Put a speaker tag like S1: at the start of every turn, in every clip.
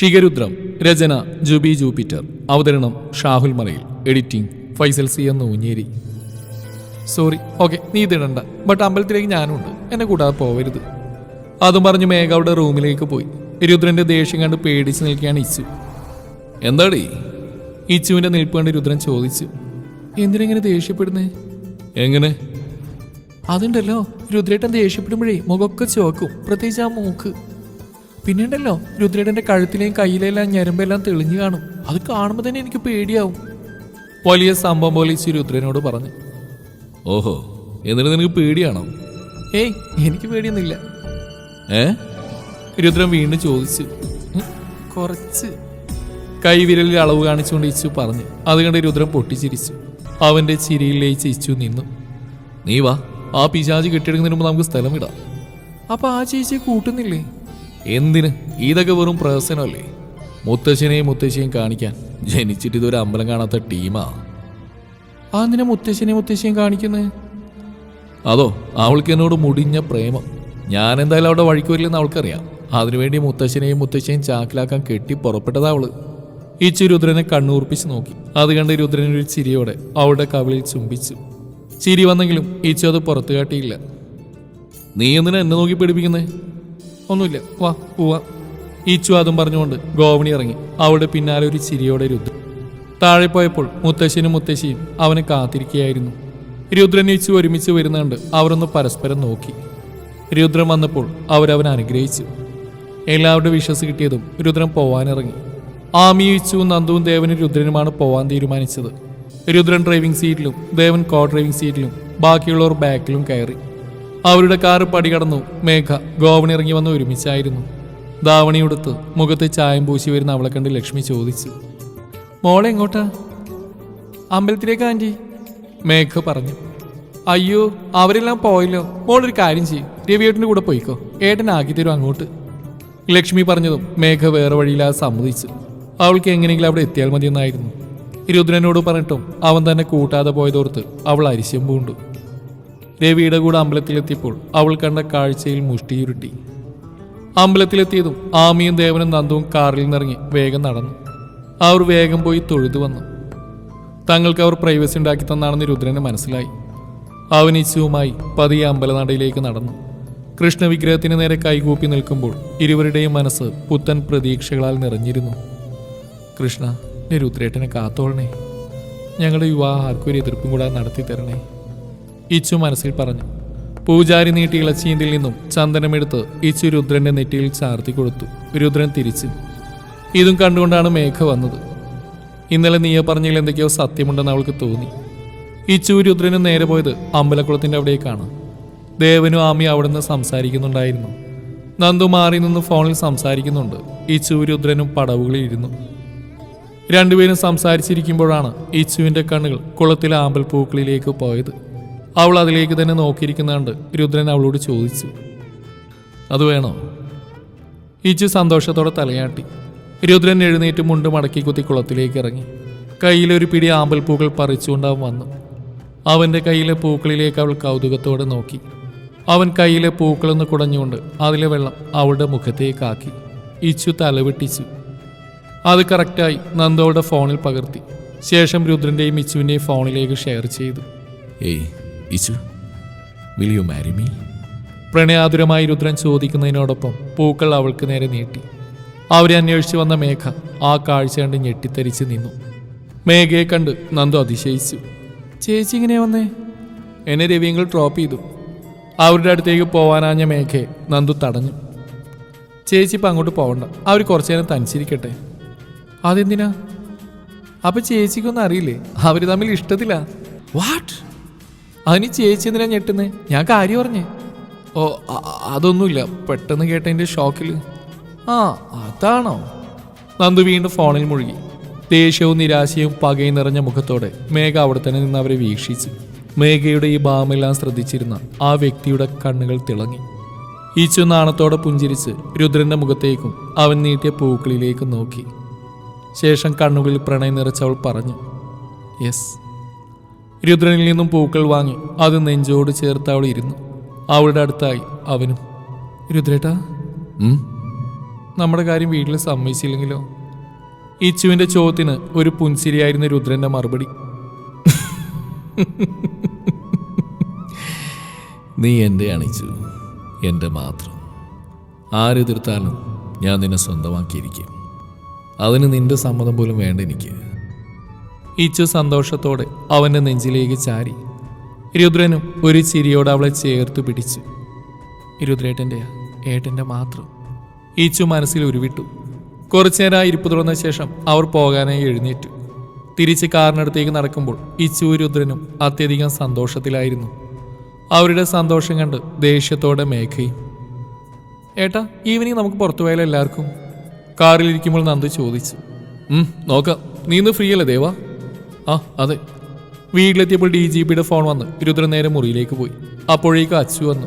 S1: ഷിഗരുദ്രം രചന Jubi Jupiter. അവതരണം Shahul Marayil editing Faisal C എന്ന് Oonjeri. Sorry okay നീ ഇതിടണ്ട ബട്ട് അമ്പലത്തിലേക്ക് ഞാനുണ്ട് എന്നെ കൂടാതെ പോവരുത്. അതും പറഞ്ഞു മേഘ അവിടെ റൂമിലേക്ക് പോയി. രുദ്രന്റെ ദേഷ്യം കണ്ട് പേടിച്ച് നിൽക്കുകയാണ് ഇച്ചു. എന്താടീ? ഇച്ചുവിന്റെ നിൽപ്പ് കണ്ട് രുദ്രൻ ചോദിച്ചു. എന്തിനെങ്ങനെ ദേഷ്യപ്പെടുന്നേ? എങ്ങനെ? അതുണ്ടല്ലോ രുദ്രേട്ടൻ ദേഷ്യപ്പെടുമ്പോഴേ മുഖമൊക്കെ ചോക്കും പ്രത്യേകിച്ച് ആ മൂക്ക്. പിന്നെ രുദ്രയുടെ കഴുത്തിലെയും കയ്യിലെല്ലാം ഞരമ്പെല്ലാം തെളിഞ്ഞു കാണും. അത് കാണുമ്പോൾ തന്നെ എനിക്ക് പേടിയാവും. വലിയ സംഭവം പോലെ ഇച്ചു രുദ്രനോട് പറഞ്ഞു. ഓഹോ എന്നിട്ട് നിനക്ക് പേടിയാണോ? ഏയ് എനിക്ക് പേടിയൊന്നുമില്ല. ഏ? രുദ്രൻ വീണ്ടും ചോദിച്ചു. "ഉം, കുറച്ച്. കൈവിരലിൽ അളവ് കാണിച്ചുകൊണ്ട് ഇച്ചു പറഞ്ഞു. അത് കണ്ട് രുദ്രൻ പൊട്ടിച്ചിരിച്ചു. അവന്റെ ചിരിയിൽ ലയിച്ച് ഇച്ചു നിന്നു. നീ വാ. ആ പിശാചി കെട്ടിയെടുക്കുന്നതിന് മുമ്പ് നമുക്ക് സ്ഥലം ഇടാം അപ്പൊ ആ ചേച്ചിയെ കൂട്ടുന്നില്ലേ? എന്തിന്? ഇതൊക്കെ വെറും പ്രഹസനമല്ലേ? മുത്തശ്ശനെയും മുത്തശ്ശിയും കാണിക്കാൻ ജനിച്ചിട്ട് ഇതൊരു അമ്പലം കാണാത്ത ടീമാ. ആ എന്തിനാ മുത്തശ്ശനെയും മുത്തശ്ശിയും കാണിക്കുന്നത് അതോ അവൾക്ക് എന്നോട് മുടിഞ്ഞ പ്രേമം? ഞാൻ എന്തായാലും അവിടെ വഴിക്ക് വരില്ലെന്ന് അവൾക്കറിയാം. അതിനുവേണ്ടി മുത്തശ്ശനെയും മുത്തശ്ശിയും ചാക്കിലാക്കാൻ കെട്ടി പുറപ്പെട്ടതാ അവൾ. ഇച്ചു രുദ്രനെ കണ്ണൂർപ്പിച്ച് നോക്കി. അത് കണ്ട് രുദ്രനൊരു ചിരിയോടെ അവളുടെ കവിളിൽ ചുംബിച്ചു. ചിരി വന്നെങ്കിലും ഇച്ചു അത് പുറത്തു കാട്ടിയില്ല. നീ എന്തിനാ എന്നെ നോക്കി പേടിപ്പിക്കുന്നേ? ഒന്നുമില്ല. വാ പോവാ. ഈച്ചു അതും പറഞ്ഞുകൊണ്ട് ഗോവണി ഇറങ്ങി. അവളുടെ പിന്നാലെ ഒരു ചിരിയോടെ രുദ്രൻ. താഴെ പോയപ്പോൾ മുത്തശ്ശനും മുത്തശ്ശിയും അവനെ കാത്തിരിക്കുകയായിരുന്നു. രുദ്രൻ ഈച്ചു ഒരുമിച്ച് വരുന്നുണ്ട്. അവരൊന്ന് പരസ്പരം നോക്കി. രുദ്രൻ വന്നപ്പോൾ അവരവൻ അനുഗ്രഹിച്ചു. എല്ലാവരുടെ വിശ്വസ് കിട്ടിയതും രുദ്രൻ പോവാനിറങ്ങി. ആമിയിച്ചുവും നന്ദുവും ദേവനും രുദ്രനുമാണ് പോവാൻ തീരുമാനിച്ചത്. രുദ്രൻ ഡ്രൈവിംഗ് സീറ്റിലും ദേവൻ കോ ഡ്രൈവിംഗ് സീറ്റിലും ബാക്കിയുള്ളവർ ബാക്കിലും കയറി. അവരുടെ കാറ് പടികടന്നു. മേഘ ഗോവണിറങ്ങി വന്ന് ഒരുമിച്ചായിരുന്നു. ധാവണിയുടുത്ത് മുഖത്ത് ചായം പൂശി വരുന്ന അവളെ കണ്ട് ലക്ഷ്മി ചോദിച്ചു. മോളെ എങ്ങോട്ടാ? അമ്പലത്തിലേക്ക് ആന്റി. മേഘ പറഞ്ഞു. അയ്യോ അവരെല്ലാം പോയല്ലോ. മോളൊരു കാര്യം ചെയ്യും. രവിയേട്ടന്റെ കൂടെ പോയിക്കോ. ഏട്ടൻ ആക്കി തരും അങ്ങോട്ട്. ലക്ഷ്മി പറഞ്ഞതും മേഘ വേറെ വഴിയില്ലാതെ സമ്മതിച്ചു. അവൾക്ക് എങ്ങനെയെങ്കിലും അവിടെ എത്തിയാൽ മതിയെന്നായിരുന്നു. രുദ്രനോട് പറഞ്ഞിട്ടും അവൻ തന്നെ കൂട്ടാതെ പോയതോർത്ത് അവൾ അരിശം പൂണ്ടു. രവിയുടെ കൂടെ അമ്പലത്തിലെത്തിയപ്പോൾ അവൾ കണ്ട കാഴ്ചയിൽ മുഷ്ടിയുരുട്ടി. അമ്പലത്തിലെത്തിയതും ആമിയും ദേവനും നന്ദുവും കാറിൽ നിന്നിറങ്ങി വേഗം നടന്നു. അവർ വേഗം പോയി തൊഴുതു വന്നു. തങ്ങൾക്ക് അവർ പ്രൈവസി ഉണ്ടാക്കി തന്നാണെന്ന് രുദ്രന് മനസ്സിലായി. അവൻ ഇച്ഛുവുമായി പതിയെ അമ്പലനടയിലേക്ക് നടന്നു. കൃഷ്ണവിഗ്രഹത്തിന് നേരെ കൈകൂപ്പി നിൽക്കുമ്പോൾ ഇരുവരുടെയും മനസ്സ് പുത്തൻ പ്രതീക്ഷകളാൽ നിറഞ്ഞിരുന്നു. കൃഷ്ണ രുദ്രേട്ടനെ കാത്തോളണേ. ഞങ്ങളുടെ വിവാഹം ഒരു എതിർപ്പും കൂടാതെ നടത്തി തരണേ ഇച്ചു മനസ്സിൽ പറഞ്ഞു. പൂജാരി നീട്ടി ഇളച്ചീന്തിൽ നിന്നും ചന്ദനമെടുത്ത് ഇച്ചു രുദ്രന്റെ നെറ്റിയിൽ ചാർത്തി കൊടുത്തു. രുദ്രൻ തിരിച്ചു. ഇതും കണ്ടുകൊണ്ടാണ് മേഘ വന്നത്. ഇന്നലെ നീയ പറഞ്ഞതിൽ എന്തൊക്കെയോ സത്യമുണ്ടെന്ന് അവൾക്ക് തോന്നി. ഇച്ചു രുദ്രനും നേരെ പോയത് അമ്പലക്കുളത്തിന്റെ അവിടേക്കാണ്. ദേവനും ആമി അവിടുന്ന് സംസാരിക്കുന്നുണ്ടായിരുന്നു. നന്ദു മാറി നിന്ന് ഫോണിൽ സംസാരിക്കുന്നുണ്ട്. ഇച്ചു രുദ്രനും പടവുകളിൽ ഇരുന്നു. രണ്ടുപേരും സംസാരിച്ചിരിക്കുമ്പോഴാണ് ഇച്ചുവിന്റെ കണ്ണുകൾ കുളത്തിലെ ആമ്പൽ പൂക്കളിലേക്ക് പോയത്. അവൾ അതിലേക്ക് തന്നെ നോക്കിയിരിക്കുന്നുണ്ട്. രുദ്രൻ അവളോട് ചോദിച്ചു. അത് വേണോ? ഇച്ചു സന്തോഷത്തോടെ തലയാട്ടി. രുദ്രൻ എഴുന്നേറ്റ് മുണ്ട് മടക്കി കുത്തി കുളത്തിലേക്ക് ഇറങ്ങി. കയ്യിലൊരു പിടി ആമ്പൽ പൂക്കൾ അവൻ വന്നു. അവന്റെ കയ്യിലെ പൂക്കളിലേക്ക് അവൾ കൗതുകത്തോടെ നോക്കി. അവൻ കയ്യിലെ പൂക്കളൊന്ന് കുടഞ്ഞുകൊണ്ട് അതിലെ വെള്ളം അവളുടെ മുഖത്തേക്കാക്കി ഇച്ചു തലവെട്ടിച്ചു. അത് കറക്റ്റായി നന്ദോയുടെ ഫോണിൽ പകർത്തി. ശേഷം രുദ്രന്റെയും ഇച്ചുവിന്റെയും ഫോണിലേക്ക് ഷെയർ ചെയ്തു. Hey Ichu will you marry me പ്രണയാതുരമായി Rudran ചോദിക്കുന്നതിനോടൊപ്പം പൂക്കൾ അവൾക്ക് നേരെ നീട്ടി. അവരെ അന്വേഷിച്ചു വന്ന മേഘ ആ കാഴ്ച കണ്ട് ഞെട്ടിത്തരിച്ച് നിന്നു. മേഘയെ കണ്ട് നന്ദു അതിശയിച്ചു. ചേച്ചി ഇങ്ങനെ വന്നേ? എന്നെ രവിയങ്ങൾ ഡ്രോപ്പ് ചെയ്തു. അവരുടെ അടുത്തേക്ക് പോവാനാഞ്ഞ മേഘയെ നന്ദു തടഞ്ഞു. ചേച്ചി ഇപ്പം അങ്ങോട്ട് പോകണ്ട അവർ കുറച്ചു നേരം തനിച്ചിരിക്കട്ടെ. അതെന്തിനാ? അപ്പൊ ചേച്ചിക്കൊന്നും അറിയില്ലേ? അവർ തമ്മിൽ ഇഷ്ടത്തില്ല വാട്ട് അതിന് ചേച്ചി എന്തിനാ ഞെട്ടുന്നേ? ഞാൻ കാര്യം പറഞ്ഞേ. ഓ അതൊന്നുമില്ല. പെട്ടെന്ന് കേട്ടതിന്റെ ഷോക്കിൽ ആ അതാണോ? നന്ദു വീണ്ടും ഫോണിൽ മുഴുകി. ദേഷ്യവും നിരാശയും പകയും നിറഞ്ഞ മുഖത്തോടെ മേഘ അവിടെ തന്നെ നിന്ന് അവരെ വീക്ഷിച്ചു മേഘയുടെ ഈ ഭാവമെല്ലാം ശ്രദ്ധിച്ചിരുന്ന ആ വ്യക്തിയുടെ കണ്ണുകൾ തിളങ്ങി. ഈച്ചു നാണത്തോടെ പുഞ്ചിരിച്ച് രുദ്രന്റെ മുഖത്തേക്കും അവൻ നീട്ടിയ പൂക്കളിലേക്കും നോക്കി. ശേഷം കണ്ണുകളിൽ പ്രണയം നിറച്ചവൾ പറഞ്ഞു യെസ് രുദ്രനിൽ നിന്നും പൂക്കൾ വാങ്ങി അത് നെഞ്ചോട് ചേർത്ത് അവൾ ഇരുന്നു. അവളുടെ അടുത്തായി അവനും രുദ്രേട്ടാ നമ്മുടെ കാര്യം വീട്ടിൽ സമ്മതിച്ചില്ലെങ്കിലോ? ഇച്ചുവിന്റെ ചോദ്യത്തിന് ഒരു പുൻസിരിയായിരുന്നു രുദ്രന്റെ മറുപടി.
S2: നീ എന്റെ അണിച്ചു എന്റെ മാത്രം. ആരെതിർത്താലും ഞാൻ നിന്നെ സ്വന്തമാക്കിയിരിക്കും. അതിന് നിന്റെ സമ്മതം പോലും വേണ്ട എനിക്ക്.
S1: ഇച്ചു സന്തോഷത്തോടെ അവന്റെ നെഞ്ചിലേക്ക് ചാരി. രുദ്രനും ഒരു ചിരിയോടെ അവളെ ചേർത്ത് പിടിച്ചു. രുദ്രേട്ടന്റെയാ ഏട്ടന്റെ മാത്രം. ഈച്ചു മനസ്സിൽ ഉരുവിട്ടു. കുറച്ചുനേരം ഇരിപ്പ് തുറന്ന ശേഷം അവർ പോകാനായി എഴുന്നേറ്റു. തിരിച്ച് കാറിനടുത്തേക്ക് നടക്കുമ്പോൾ ഇച്ചു രുദ്രനും അത്യധികം സന്തോഷത്തിലായിരുന്നു. അവരുടെ സന്തോഷം കണ്ട് ദേഷ്യത്തോടെ മേഘയും ഏട്ടാ ഈവനിങ് നമുക്ക് പുറത്തു പോയാലോ എല്ലാവർക്കും? കാറിലിരിക്കുമ്പോൾ നന്ദു ചോദിച്ചു. "ഉം, നോക്കാം. നീ ഇന്ന് ഫ്രീ അല്ലേ ദേവാ? ആ അതെ. വീട്ടിലെത്തിയപ്പോൾ ഡി ജി പിയുടെ ഫോൺ വന്ന് രുദ്രൻ നേരം മുറിയിലേക്ക് പോയി. അപ്പോഴേക്കും അച്ചു വന്നു.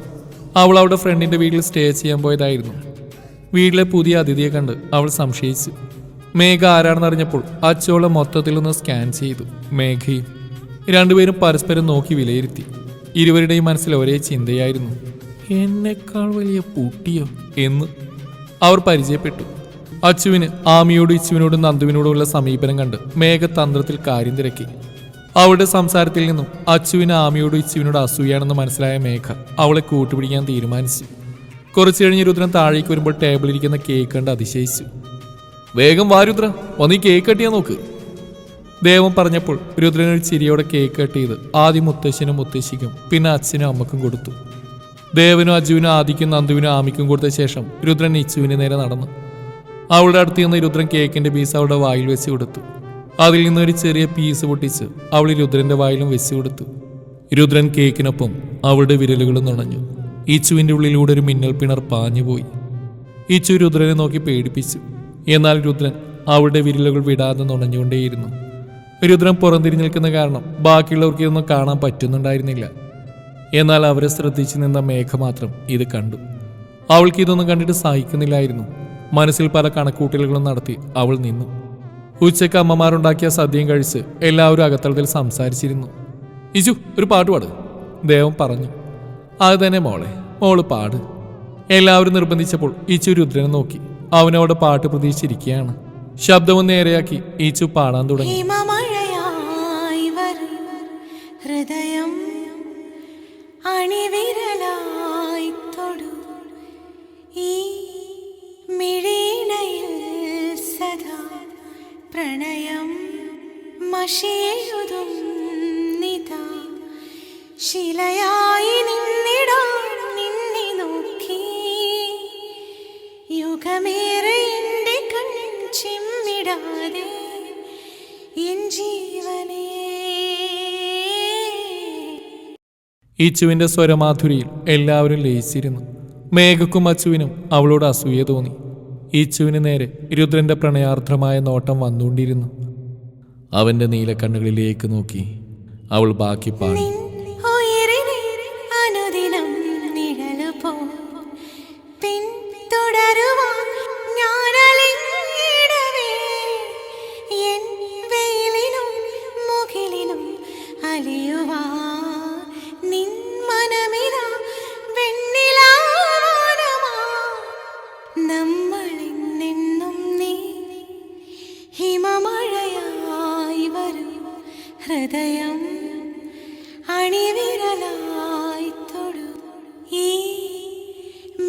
S1: അവൾ അവളുടെ ഫ്രണ്ടിന്റെ വീട്ടിൽ സ്റ്റേ ചെയ്യാൻ പോയതായിരുന്നു. വീട്ടിലെ പുതിയ അതിഥിയെ കണ്ട് അവൾ സംശയിച്ചു. മേഘ ആരാണെന്ന് അറിഞ്ഞപ്പോൾ അച്ചോളെ മൊത്തത്തിൽ ഒന്ന് സ്കാൻ ചെയ്തു. മേഘയും രണ്ടുപേരും പരസ്പരം നോക്കി വിലയിരുത്തി. ഇരുവരുടെയും മനസ്സിൽ ഒരേ ചിന്തയായിരുന്നു. എന്നെക്കാൾ വലിയ പൂട്ടിയോ? എന്ന്. അവർ പരിചയപ്പെട്ടു. അച്ചുവിന് ആമിയോടും ഇച്ചുവിനോടും നന്ദുവിനോടുമുള്ള സമീപനം കണ്ട് മേഘതന്ത്രത്തിൽ കാര്യം തിരക്കി. അവളുടെ സംസാരത്തിൽ നിന്നും അച്ചുവിന് ആമിയോടും ഇച്ചുവിനോട് അസൂയാണെന്ന് മനസ്സിലായ മേഘ അവളെ കൂട്ടുപിടിക്കാൻ തീരുമാനിച്ചു. കുറച്ചു കഴിഞ്ഞ് രുദ്രൻ താഴേക്ക് വരുമ്പോൾ ടേബിളിരിക്കുന്ന കേക്ക് കണ്ട് അതിശയിച്ചു. വേഗം വാ രുദ്ര ഒന്നീ കേക്ക് കട്ടിയാ നോക്ക്. ദേവം പറഞ്ഞപ്പോൾ രുദ്രൻ ഒരു ചിരിയോടെ കേക്ക് കട്ട് ആദ്യം മുത്തശ്ശനും മുത്തശ്ശിക്കും പിന്നെ അച്ഛനും അമ്മക്കും കൊടുത്തു. ദേവനും അജുവിനും ആദിക്കും നന്ദുവിനും ആമിക്കും കൊടുത്ത ശേഷം രുദ്രൻ ഇച്ചുവിന് നേരെ നടന്നു. അവളുടെ അടുത്ത് നിന്ന് രുദ്രൻ കേക്കിന്റെ പീസ് അവളുടെ വായിൽ വെച്ച് കൊടുത്തു. അതിൽ നിന്ന് ഒരു ചെറിയ പീസ് പൊട്ടിച്ച് അവൾ രുദ്രന്റെ വായിലും വെച്ച് കൊടുത്തു. രുദ്രൻ കേക്കിനൊപ്പം അവളുടെ വിരലുകളും നുണഞ്ഞു. ഇച്ചുവിന്റെ ഉള്ളിലൂടെ ഒരു മിന്നൽ പിണർ പാഞ്ഞുപോയി. ഇച്ചു രുദ്രനെ നോക്കി പേടിപ്പിച്ചു. എന്നാൽ രുദ്രൻ അവളുടെ വിരലുകൾ വിടാതെ നുണഞ്ഞുകൊണ്ടേയിരുന്നു. രുദ്രൻ പുറംതിരിഞ്ഞു നിൽക്കുന്ന കാരണം ബാക്കിയുള്ളവർക്ക് ഇതൊന്നും കാണാൻ പറ്റുന്നുണ്ടായിരുന്നില്ല. എന്നാൽ അവരെ ശ്രദ്ധിച്ചു നിന്ന മേഘ മാത്രം ഇത് കണ്ടു. അവൾക്ക് ഇതൊന്നും കണ്ടിട്ട് സഹിക്കുന്നില്ലായിരുന്നു. മനസ്സിൽ പല കണക്കൂട്ടലുകളും നടത്തി അവൾ നിന്നു. ഉച്ചയ്ക്ക് അമ്മമാരുണ്ടാക്കിയ സദ്യയും കഴിച്ച് എല്ലാവരും അകത്തളത്തിൽ സംസാരിച്ചിരുന്നു. ഇജു ഒരു പാട്ട് പാട് ദേവൻ പറഞ്ഞു. അത് തന്നെ മോളെ മോൾ പാട്. എല്ലാവരും നിർബന്ധിച്ചപ്പോൾ ഈച്ചു രുദ്രനെ നോക്കി. അവനോട് പാട്ട് പ്രതീക്ഷിച്ചിരിക്കുകയാണ്. ശബ്ദവും നേരെയാക്കി ഈച്ചു പാടാൻ തുടങ്ങി.
S3: ഹൃദയം അണിവിരലായി തൊടു ഈ മിഴീണയിൽ സദാ പ്രണയം മഷിയെഴുതും നിതാ. ശിലയായി നിന്നിടാൻ നിന്നെ നോക്കി. യുഗമേറെ എന്റെ കൺചിമ്മിടാതെ എൻ ജീവനേ.
S1: ഈച്ചുവിന്റെ സ്വരമാധുരിയിൽ എല്ലാവരും ലയിച്ചിരുന്നു. മേഘക്കും അച്ചുവിനും അവളോട് അസൂയ തോന്നി. ഈച്ചുവിന് നേരെ രുദ്രന്റെ പ്രണയാർദ്രമായ നോട്ടം വന്നുകൊണ്ടിരുന്നു. അവന്റെ നീലക്കണ്ണുകളിലേക്ക് നോക്കി അവൾ ബാക്കി പാടി.
S3: ഹൃദയം അണിവിരലായി തൊടു. ഈ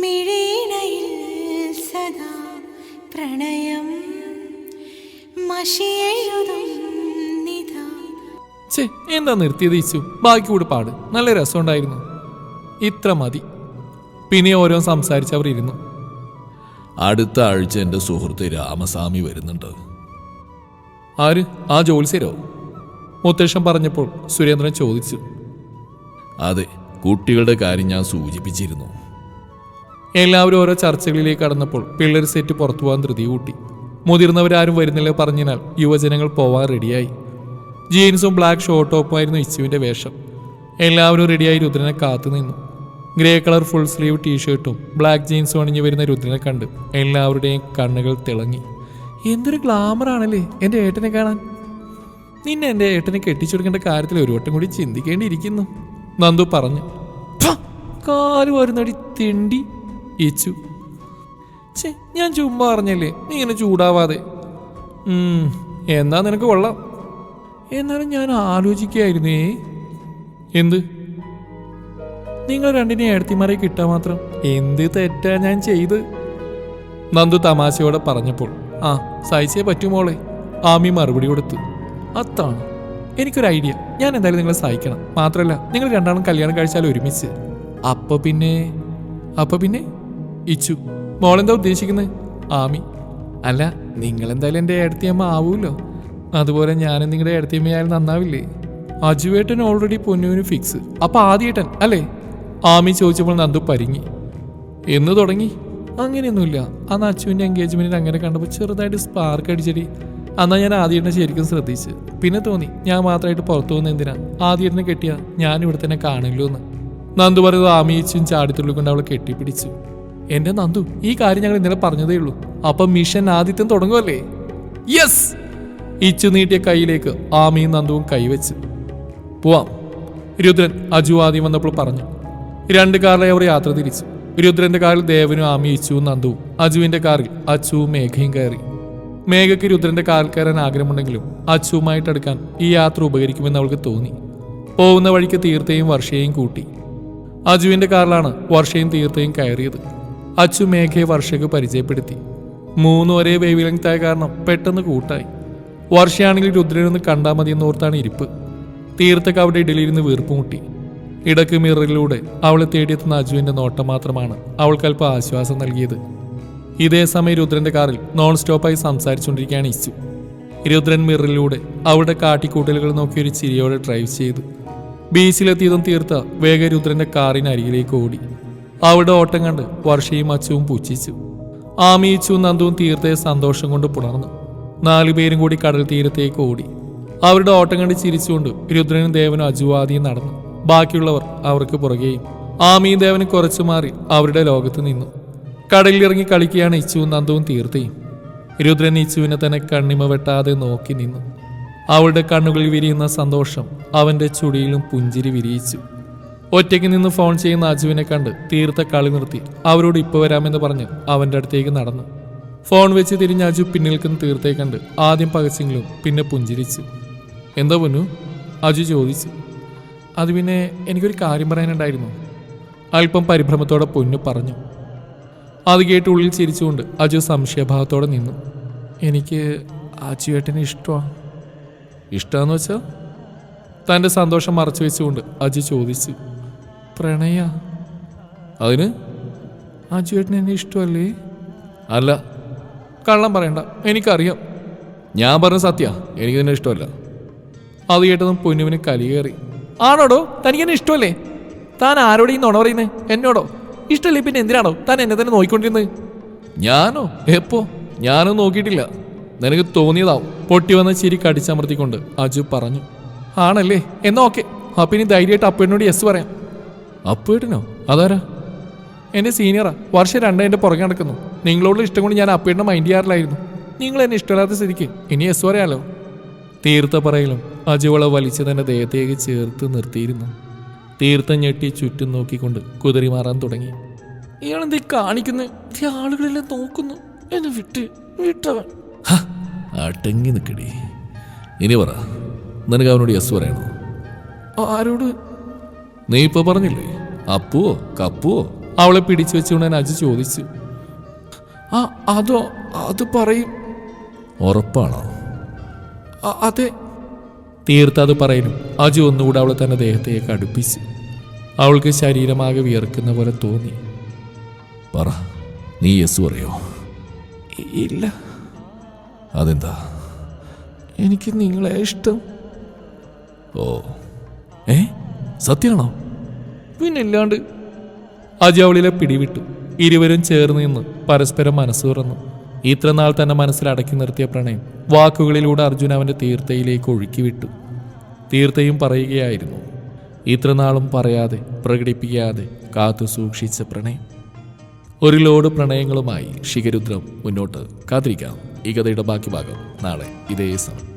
S3: മിഴീണയിൽ സദാ പ്രണയം മഷിയെഴുതും
S1: ഛേ എന്താ നിർത്തിയത് ഈശു? ബാക്കി കൂടെ പാട്. നല്ല രസമുണ്ടായിരുന്നു. ഇത്ര മതി. പിന്നെ ഓരോ സംസാരിച്ചവർ ഇരുന്നു.
S2: അടുത്ത ആഴ്ച എന്റെ സുഹൃത്ത് രാമസ്വാമി വരുന്നുണ്ട്.
S1: ആര്? ആ ജോത്സ്യരോ മുത്തശ്ശൻ പറഞ്ഞപ്പോൾ സുരേന്ദ്രൻ ചോദിച്ചു
S2: അതെ കുട്ടികളുടെ കാര്യം ഞാൻ സൂചിപ്പിച്ചിരുന്നു.
S1: എല്ലാവരും ഓരോ ചർച്ചകളിലേക്ക് കടന്നപ്പോൾ പിള്ളേർ സെറ്റ് പുറത്തു പോകാൻ ധൃതി കൂട്ടി. മുതിർന്നവരാരും വരുന്നില്ല പറഞ്ഞതിനാൽ യുവജനങ്ങൾ പോവാൻ റെഡിയായി ജീൻസും ബ്ലാക്ക് ഷോർട്ട് ടോപ്പുമായിരുന്നു ഇച്ചുവിന്റെ വേഷം. എല്ലാവരും റെഡിയായി രുദ്രനെ കാത്തു നിന്നു. ഗ്രേ കളർ ഫുൾ സ്ലീവ് ടീഷർട്ടും ബ്ലാക്ക് ജീൻസും അണിഞ്ഞു വരുന്ന രുദ്രനെ കണ്ട് എല്ലാവരുടെയും കണ്ണുകൾ തിളങ്ങി. എന്തൊരു ഗ്ലാമർ ആണല്ലേ എന്റെ ഏട്ടനെ കാണാൻ. നിന്നെ എന്റെ ഏട്ടനെ കെട്ടിച്ചെടുക്കേണ്ട കാര്യത്തിൽ ഒരു വട്ടം കൂടി ചിന്തിക്കേണ്ടിയിരിക്കുന്നു. നന്ദു പറഞ്ഞു "ഫ, കാൽ വരുന്നടി തിണ്ടി ഇച്ചു. ഛേ ഞാൻ ചുമ്മാ പറഞ്ഞല്ലേ നീ ഇങ്ങനെ ചൂടാവാതെ. എന്നാ നിനക്ക് കൊള്ളാം. എന്നാലും ഞാൻ ആലോചിക്കായിരുന്നേ. എന്ത്? നിങ്ങൾ രണ്ടിനെ ഏടത്തിമാരെ കിട്ടാൻ മാത്രം എന്ത് തെറ്റാ ഞാൻ ചെയ്ത്? നന്ദു തമാശയോടെ പറഞ്ഞപ്പോൾ ആ സഹിച്ചേ പറ്റുമോളെ ആമി മറുപടി കൊടുത്തു. അത്താണ് എനിക്കൊരു ഐഡിയ. ഞാൻ എന്തായാലും നിങ്ങളെ സഹായിക്കണം. മാത്രമല്ല നിങ്ങൾ രണ്ടാളും കല്യാണം കഴിച്ചാൽ ഒരുമിച്ച്. അപ്പൊ പിന്നെ? അപ്പൊ പിന്നെ? ഇച്ചു മോളെന്താ ഉദ്ദേശിക്കുന്നത് ആമി. അല്ല നിങ്ങൾ എന്തായാലും എന്റെ ഏടത്തിയമ്മ ആവൂല്ലോ. അതുപോലെ ഞാനും നിങ്ങളുടെ ഏടത്തിയമ്മയായാലും നന്നാവില്ലേ? അജുവേട്ടൻ ഓൾറെഡി പൊന്നുവിന് ഫിക്സ് അപ്പൊ ആദ്യേട്ടൻ അല്ലേ? ആമി ചോദിച്ചപ്പോൾ നന്ദു പരിങ്ങി. എന്ന് തുടങ്ങി? അങ്ങനെയൊന്നുമില്ല. അന്ന് അച്ചുവിന്റെ എൻഗേജ്മെന്റിൽ അങ്ങനെ കണ്ടപ്പോൾ ചെറുതായിട്ട് സ്പാർക്ക് അടിച്ചടി. അന്നാ ഞാൻ ആദ്യേട്ടനെ ശരിക്കും ശ്രദ്ധിച്ച്. പിന്നെ തോന്നി ഞാൻ മാത്രമായിട്ട് പുറത്തു പോകുന്ന എന്തിനാ? ആദ്യേട്ടനെ കെട്ടിയ ഞാൻ ഇവിടെ തന്നെ കാണില്ലോ എന്ന്. നന്ദു പറയുന്നത് ആമീച്ചും ചാടിത്തുള്ളിക്കൊണ്ട് അവളെ കെട്ടിപ്പിടിച്ചു. എന്റെ നന്ദു ഈ കാര്യം ഞങ്ങൾ ഇന്നലെ പറഞ്ഞതേ ഉള്ളൂ. അപ്പൊ മിഷൻ ആദിത്യം തുടങ്ങുമല്ലേ യെസ് ഇച്ചു നീട്ടിയ കൈയിലേക്ക് ആമിയും നന്ദുവും കൈവച്ച്. പോവാം. രുദ്രൻ അജു ആദ്യം വന്നപ്പോൾ പറഞ്ഞു. രണ്ട് കാറിലെ അവർ യാത്ര തിരിച്ചു. രുദ്രന്റെ കാറിൽ ദേവനും ആമി ഇച്ചുവും നന്ദുവും അജുവിന്റെ കാറിൽ അച്ചുവും മേഘയും കയറി. മേഘയ്ക്ക് രുദ്രന്റെ കാറിൽ കയറാൻ ആഗ്രഹമുണ്ടെങ്കിലും അച്ചുവുമായിട്ട് അടുക്കാൻ ഈ യാത്ര ഉപകരിക്കുമെന്ന് അവൾക്ക് തോന്നി. പോകുന്ന വഴിക്ക് തീർത്ഥയും വർഷയെയും കൂട്ടി. അജുവിന്റെ കാറിലാണ് വർഷയും തീർത്ഥയും കയറിയത്. അച്ചു മേഘയെ വർഷയ്ക്ക് പരിചയപ്പെടുത്തി. മൂന്നും ഒരേ വേവ് കാരണം പെട്ടെന്ന് കൂട്ടായി. വർഷയാണെങ്കിൽ രുദ്രനൊന്ന് കണ്ടാൽ മതി എന്നോർത്താണ് ഇരിപ്പ്. തീർത്ഥക്ക് അവിടെ ഇടയിലിരുന്ന് വീർപ്പുമുട്ടി ഇടയ്ക്ക് മിററിലൂടെ അവളെ തേടിയെത്തുന്ന അജുവിന്റെ നോട്ടം മാത്രമാണ് അവൾക്കല്പം ആശ്വാസം നൽകിയത്. ഇതേ സമയം രുദ്രന്റെ കാറിൽ നോൺ സ്റ്റോപ്പായി സംസാരിച്ചുകൊണ്ടിരിക്കുകയാണ് ഇച്ചു രുദ്രൻ മിററിലൂടെ അവളുടെ കാട്ടിക്കൂട്ടലുകൾ നോക്കി ഒരു ചിരിയോടെ ഡ്രൈവ് ചെയ്തു. ബീച്ചിലെത്തിയതും തീർത്ത വേഗ രുദ്രന്റെ കാറിന് അരികിലേക്ക് ഓടി. അവളുടെ ഓട്ടം കണ്ട് വർഷയും അച്ചുവും പുച്ഛിച്ചു. ആമിയിച്ചും നന്ദുവും തീർത്തയെ സന്തോഷം കൊണ്ട് പുണർന്നു. നാലുപേരും കൂടി കടൽ തീരത്തേക്ക് ഓടി. അവരുടെ ഓട്ടം കണ്ട് ചിരിച്ചുകൊണ്ട് രുദ്രനും ദേവനും അജുവാദിയും നടന്നു. ബാക്കിയുള്ളവർ അവർക്ക് പുറകെയും. ആമിയും ദേവനും കുറച്ചു മാറി അവരുടെ ലോകത്ത് നിന്നു. കടലിലിറങ്ങി കളിക്കുകയാണ് ഇച്ചുവും നന്ദവും തീർത്തയും രുദ്രൻ ഇച്ചുവിനെ തന്നെ കണ്ണിമ വെട്ടാതെ നോക്കി നിന്നു. അവളുടെ കണ്ണുകളിൽ വിരിയുന്ന സന്തോഷം അവന്റെ ചുടിയിലും പുഞ്ചിരി വിരിയിച്ചു. ഒറ്റയ്ക്ക് നിന്ന് ഫോൺ ചെയ്യുന്ന അജുവിനെ കണ്ട് തീർത്ത കളി നിർത്തി. അവരോട് ഇപ്പോൾ വരാമെന്ന് പറഞ്ഞ് അവന്റെ അടുത്തേക്ക് നടന്നു. ഫോൺ വെച്ച് തിരിഞ്ഞ് അജു പിന്നിൽ നിൽക്കുന്ന തീർത്തേ കണ്ട് ആദ്യം പകച്ചെങ്കിലും പിന്നെ പുഞ്ചിരിച്ചു. എന്താ പൊന്നു? അജു ചോദിച്ചു. അത് പിന്നെ എനിക്കൊരു കാര്യം പറയാനുണ്ടായിരുന്നു. അല്പം പരിഭ്രമത്തോടെ പൊന്നു പറഞ്ഞു. അത് കേട്ട് ഉള്ളിൽ ചിരിച്ചുകൊണ്ട് അജു സംശയഭാവത്തോടെ നിന്നു. എനിക്ക് അജുവേട്ടനെ ഇഷ്ടമാണ്. ഇഷ്ടമെന്ന് വെച്ചാൽ തന്റെ സന്തോഷം മറച്ചു വെച്ചുകൊണ്ട് അജു ചോദിച്ചു. പ്രണയ? അതിന്? അജുവേട്ടന് എന്നെ ഇഷ്ടമല്ലേ? അല്ല. കള്ളം പറയണ്ട. എനിക്കറിയാം. ഞാൻ പറഞ്ഞ സത്യ. എനിക്ക് തന്നെ ഇഷ്ടമല്ല. അത് കേട്ടതും പൊന്നുവിന് കലി കയറി. ആണോടോ? തനിക്കെന്നെ ഇഷ്ടമല്ലേ? താൻ ആരോടെയും നുണ പറയുന്നേ? എന്നോടോ? ഇഷ്ടമല്ലേ പിന്നെ എന്തിനാണോ? താൻ എന്നെ തന്നെ നോക്കിക്കൊണ്ടിരുന്നത് ഞാനോ? എപ്പോ? ഞാനും നോക്കിയിട്ടില്ല. നിനക്ക് തോന്നിയതാവും. പൊട്ടി വന്ന ചിരി കടിച്ചമർത്തിക്കൊണ്ട് അജു പറഞ്ഞു. ആണല്ലേ? എന്നാ ഓക്കെ. അപ്പൊ ഇനി ധൈര്യമായിട്ട് അപ്പേട്ടിനോട് യെസ് പറയാം. അപ്പേട്ടനോ അതാരാ? എന്റെ സീനിയറാ വർഷം രണ്ട് എന്റെ പുറകെ നടക്കുന്നു. നിങ്ങളോടുള്ള ഇഷ്ടം കൊണ്ട് ഞാൻ അപ്പേട്ടിനെ മൈൻഡ് ചെയ്യാറില്ലായിരുന്നു. നിങ്ങൾ എന്നെ ഇഷ്ടമില്ലാത്ത സ്ഥിതിക്ക് ഇനി യെസ് പറയാലോ? തീർത്ത പറയലും അജുവള വലിച്ച് തന്നെ ദേഹത്തേക്ക് ചേർത്ത് നിർത്തിയിരുന്നു. തീർത്ഥം ഞെട്ടി ചുറ്റും നോക്കിക്കൊണ്ട് കുതിരി മാറാൻ തുടങ്ങി. ഇയാളെന്തീ കാണിക്കുന്നത് ആളുകളെല്ലാം നോക്കുന്നു. എന്നെ വിട്ട് വിട്ടവൻ.
S2: അടങ്ങി നിൽക്കടി ഇനി പറ നിനക്ക് അവനോട് യെസ് പറയണോ?
S1: ആരോട്?
S2: നീ ഇപ്പൊ പറഞ്ഞില്ലേ അപ്പുവോ കപ്പുവോ?
S1: അവളെ പിടിച്ചു വെച്ചുകൊണ്ട് ഞാൻ അജു ചോദിച്ചു. ആ അതോ അത് പറയും.
S2: ഉറപ്പാണോ?
S1: അതെ തീർത്ത അത് പറയലും. അജു ഒന്നുകൂടെ അവളെ തന്റെ ദേഹത്തേക്ക് അടുപ്പിച്ചു അവൾക്ക് ശരീരമാകെ വിയർക്കുന്ന പോലെ തോന്നി.
S2: പറ നീ യെസ് പറയോ?
S1: ഇല്ല.
S2: അതെന്താ?
S1: എനിക്ക് നിങ്ങളെ ഇഷ്ടം.
S2: ഓ. ഏ? സത്യാണോ
S1: പിന്നില്ലാണ്ട് അജു അവളിലെ പിടിവിട്ടു. ഇരുവരും ചേർന്ന് നിന്ന് പരസ്പരം മനസ്സ് തുറന്നു. ഇത്ര നാൾ തന്നെ മനസ്സിൽ അടക്കി നിർത്തിയ പ്രണയം വാക്കുകളിലൂടെ അർജുൻ അവന്റെ തീർത്ഥയിലേക്ക് ഒഴുക്കി വിട്ടു തീർത്ഥയും പറയുകയായിരുന്നു ഇത്ര നാളും പറയാതെ പ്രകടിപ്പിക്കാതെ കാത്തു സൂക്ഷിച്ച പ്രണയം. ഒരു ലോഡ് പ്രണയങ്ങളുമായി ശിഖരുദ്രം മുന്നോട്ട്. കാത്തിരിക്കാം. ഈ കഥയുടെ ബാക്കി ഭാഗം നാളെ ഇതേ സമയം.